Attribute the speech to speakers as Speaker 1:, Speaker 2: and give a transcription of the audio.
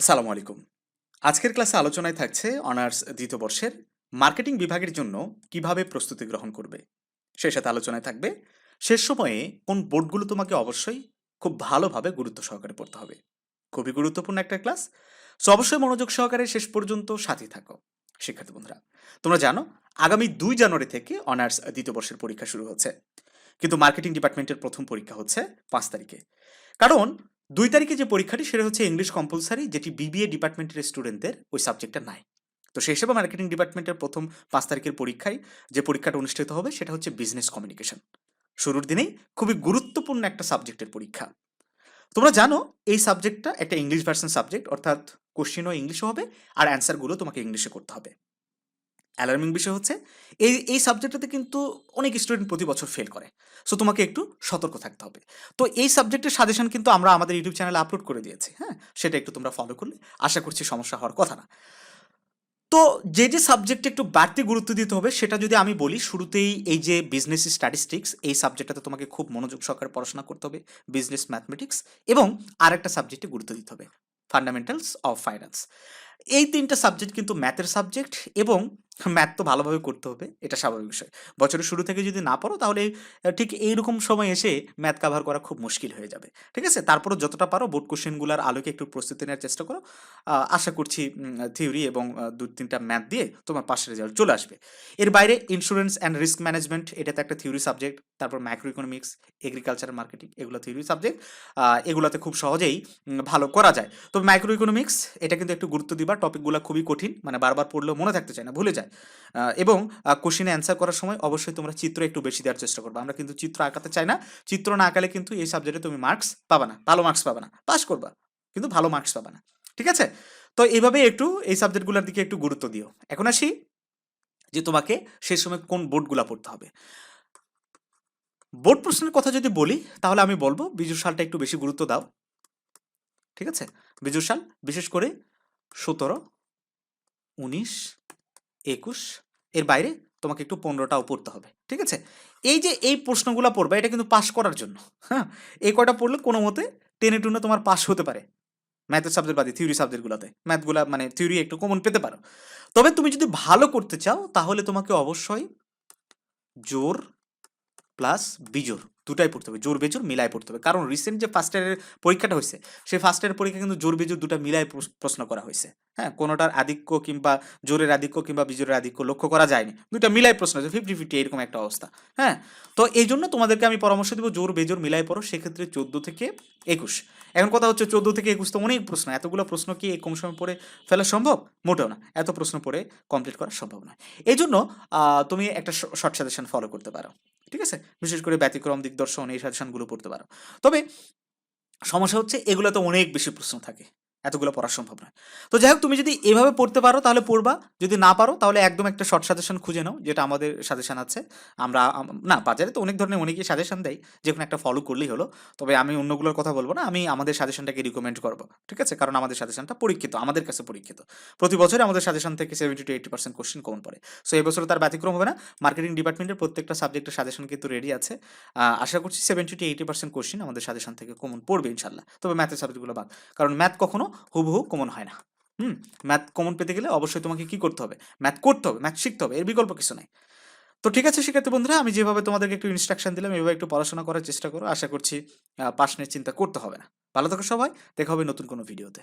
Speaker 1: আসসালামু আলাইকুম। আজকের ক্লাসে আলোচনায় থাকছে অনার্স দ্বিতীয় বর্ষের মার্কেটিং বিভাগের জন্য কীভাবে প্রস্তুতি গ্রহণ করবে। সেই সাথে আলোচনায় থাকবে শেষ সময়ে কোন বোর্ডগুলো তোমাকে অবশ্যই খুব ভালোভাবে গুরুত্ব সহকারে পড়তে হবে। খুবই গুরুত্বপূর্ণ একটা ক্লাস। সো অবশ্যই মনোযোগ সহকারে শেষ পর্যন্ত সাথে থাকো, শিক্ষার্থী বন্ধুরা। তোমরা জানো, আগামী দুই জানুয়ারি থেকে অনার্স দ্বিতীয় বর্ষের পরীক্ষা শুরু হচ্ছে। কিন্তু মার্কেটিং ডিপার্টমেন্টের প্রথম পরীক্ষা হচ্ছে পাঁচ তারিখে। কারণ দুই তারিখে যে পরীক্ষাটি সেটা হচ্ছে ইংলিশ কম্পালসারি যেটি বিবিএ ডিপার্টমেন্টের স্টুডেন্টদের ওই সাবজেক্টটা নাই। তো সেই হিসেবে মার্কেটিং ডিপার্টমেন্টের প্রথম পাঁচ তারিখের পরীক্ষায় যে পরীক্ষাটা অনুষ্ঠিত হবে সেটা হচ্ছে বিজনেস কমিউনিকেশন শুরুর দিনেই খুবই গুরুত্বপূর্ণ একটা সাবজেক্টের পরীক্ষা। তোমরা জানো এই সাবজেক্টটা একটা ইংলিশ ভার্সন সাবজেক্ট অর্থাৎ কোশ্চেনও ইংলিশে হবে, আর অ্যান্সারগুলো তোমাকে ইংলিশে করতে হবে। অ্যালার্মিং বিষয় হচ্ছে, এই এই সাবজেক্টটাতে কিন্তু অনেক স্টুডেন্ট প্রতি বছর ফেল করে। সো তোমাকে একটু সতর্ক থাকতে হবে। তো এই সাবজেক্টের সাজেশন কিন্তু আমরা আমাদের ইউটিউব চ্যানেলে আপলোড করে দিয়েছি হ্যাঁ? সেটা একটু তোমরা ফলো করলে, আশা করছি সমস্যা হওয়ার কথা না। তো যে যে সাবজেক্টে একটু বাড়তি গুরুত্ব দিতে হবে, সেটা যদি আমি বলি, শুরুতেই এই যে বিজনেস স্ট্যাটিস্টিক্স এই সাবজেক্টটাতে তোমাকে খুব মনোযোগ সহকারে পড়াশোনা করতে হবে বিজনেস ম্যাথমেটিক্স এবং আরেকটা সাবজেক্টে গুরুত্ব দিতে হবে ফান্ডামেন্টালস অফ ফাইন্যান্স এই তিনটা সাবজেক্ট কিন্তু ম্যাথের সাবজেক্ট এবং ম্যাথ তো ভালোভাবে করতে হবে, এটা স্বাভাবিক বিষয়। বছরের শুরু থেকে যদি না পড়ো, তাহলে ঠিক এইরকম সময় এসে ম্যাথ কাভার করা খুব মুশকিল হয়ে যাবে, ঠিক আছে? তারপরও যতটা পারো বোর্ড কোশ্চেনগুলোর আলোকে একটু প্রস্তুতি নেওয়ার চেষ্টা করো। আশা করছি থিওরি এবং দু তিনটা ম্যাথ দিয়ে তোমার পাশে রেজাল্ট চলে আসবে। এর বাইরে ইন্স্যুরেন্স অ্যান্ড রিস্ক ম্যানেজমেন্ট এটা তো একটা থিওরি সাবজেক্ট তারপর ম্যাক্রো ইকোনমিক্স এগ্রিকালচার মার্কেটিং এগুলো থিওরি সাবজেক্ট এগুলোতে খুব সহজেই ভালো করা যায়। তবে মাইক্রো ইকোনমিক্স এটা কিন্তু একটু গুরুত্ব দিবা। টপিকগুলো খুবই কঠিন মানে বারবার পড়লেও মনে থাকতে চায় না, ভুলে যায়। এবং কোশ্চেনে অ্যান্সার করার সময় অবশ্যই তোমরা চিত্র একটু বেশি দেওয়ার চেষ্টা করবে। আমরা কিন্তু চিত্র আঁকাতে চাই না। চিত্র না আঁকালে কিন্তু এই সাবজেক্টে তুমি মার্কস পাবা না, ভালো মার্কস পাবা না পাস করবা, কিন্তু ভালো মার্কস পাবা না, ঠিক আছে? তো এইভাবে একটু এই সাবজেক্টগুলোর দিকে একটু গুরুত্ব দিও। এখন আসি যে তোমাকে সেই সময় কোন বোর্ডগুলো পড়তে হবে। বোর্ড প্রশ্নের কথা যদি বলি, তাহলে আমি বলব বিজু সালটা একটু বেশি গুরুত্ব দাও, ঠিক আছে? বিজু সাল বিশেষ করে সতেরো, উনিশ, একুশ, এর বাইরে তোমাকে একটু পনেরোটাও পড়তে হবে, ঠিক আছে? এই যে এই প্রশ্নগুলো পড়বে, এটা কিন্তু পাশ করার জন্য হ্যাঁ? এই কয়টা পড়লে কোনো মতে টেনে টুনে তোমার পাশ হতে পারে ম্যাথের সাবজেক্ট বাদে থিওরি সাবজেক্টগুলোতে ম্যাথগুলা মানে থিওরি একটু কমন পেতে পারো। তবে তুমি যদি ভালো করতে চাও, তাহলে তোমাকে অবশ্যই জোর প্লাস বিজোর দুটাই পড়তে হবে, জোর বেজোর মিলাই পড়তে হবে। কারণ রিসেন্ট যে ফার্স্ট ইয়ারের পরীক্ষাটা হয়েছে, সেই ফার্স্ট ইয়ারের পরীক্ষা কিন্তু জোর বেজোর দুটা মিলাই প্রশ্ন করা হয়েছে। হ্যাঁ কোনোটার আধিক্য কিংবা জোরের আধিক্য কিংবা বিজোরের আধিক্য লক্ষ্য করা যায়নি। দুটা মিলাই প্রশ্ন আছে ফিফটি ফিফটি এরকম একটা অবস্থা। হ্যাঁ তো এই জন্য তোমাদেরকে আমি পরামর্শ দেবো, জোর বেজোর মিলাই পড়ো, সেক্ষেত্রে চোদ্দ থেকে একুশ। এখন কথা হচ্ছে, চোদ্দ থেকে একুশ তো অনেক প্রশ্ন, এতগুলো প্রশ্ন কি কম সময় পড়ে ফেলা সম্ভব? মোটেও না, এত প্রশ্ন পড়ে কমপ্লিট করা সম্ভব নয়। এই জন্য তুমি একটা শর্ট সাজেশন ফলো করতে পারো। ঠিক আছে? বিশেষ করে ব্যতিক্রম দিগদর্শন এই সাজেশনগুলো পড়তে পারো। তবে সমস্যা হচ্ছে এগুলো তো অনেক বেশি প্রশ্ন থাকে। এতগুলো পড়া সম্ভব নয় তো যাই হোক, তুমি যদি এভাবে পড়তে পারো, তাহলে পড়বা। যদি না পারো, তাহলে একদম একটা শর্ট সাজেশন খুঁজে নাও, যেটা আমাদের সাজেশন আছে। আমরা না, বাজারে তো অনেক ধরনের অনেকেই সাজেশন দেয়, যে কোনো একটা ফলো করলেই হলো। তবে আমি অন্যগুলোর কথা বলব না, আমি আমাদের সাজেশনটাকে রিকমেন্ড করব, ঠিক আছে? কারণ আমাদের সাজেশনটা পরীক্ষিত, আমাদের কাছে পরীক্ষিত। প্রতি বছরে আমাদের সাজেশন থেকে seventy two eighty percent question common পড়ে। সো এই বছর তার ব্যতিক্রম হবে না। মার্কেটিং ডিপার্টমেন্টের প্রত্যেকটা সাবজেক্টের সাজেশন কিন্তু রেডি আছে। আশা করছি seventy two eighty percent question আমাদের সাজেশন থেকে কমন পড়বে, ইনশাল্লাহ। তবে ম্যাথের সাবজেক্টগুলো বাদ। কারণ ম্যাথ কখনো হুবহু কমন হয় না। হুম ম্যাথ কমন পেতে গেলে অবশ্যই তোমাকে কি করতে হবে? ম্যাথ করতে হবে ম্যাথ শিখতে হবে, এর বিকল্প কিছু নাই। তো ঠিক আছে শিক্ষার্থী বন্ধুরা, আমি যেভাবে তোমাদেরকে একটু ইনস্ট্রাকশন দিলাম, এভাবে একটু পড়াশোনা করার চেষ্টা করো, আশা করছি পাশ নিয়ে চিন্তা করতে হবে না। ভালো থাকো সবাই, দেখা হবে নতুন কোনো ভিডিওতে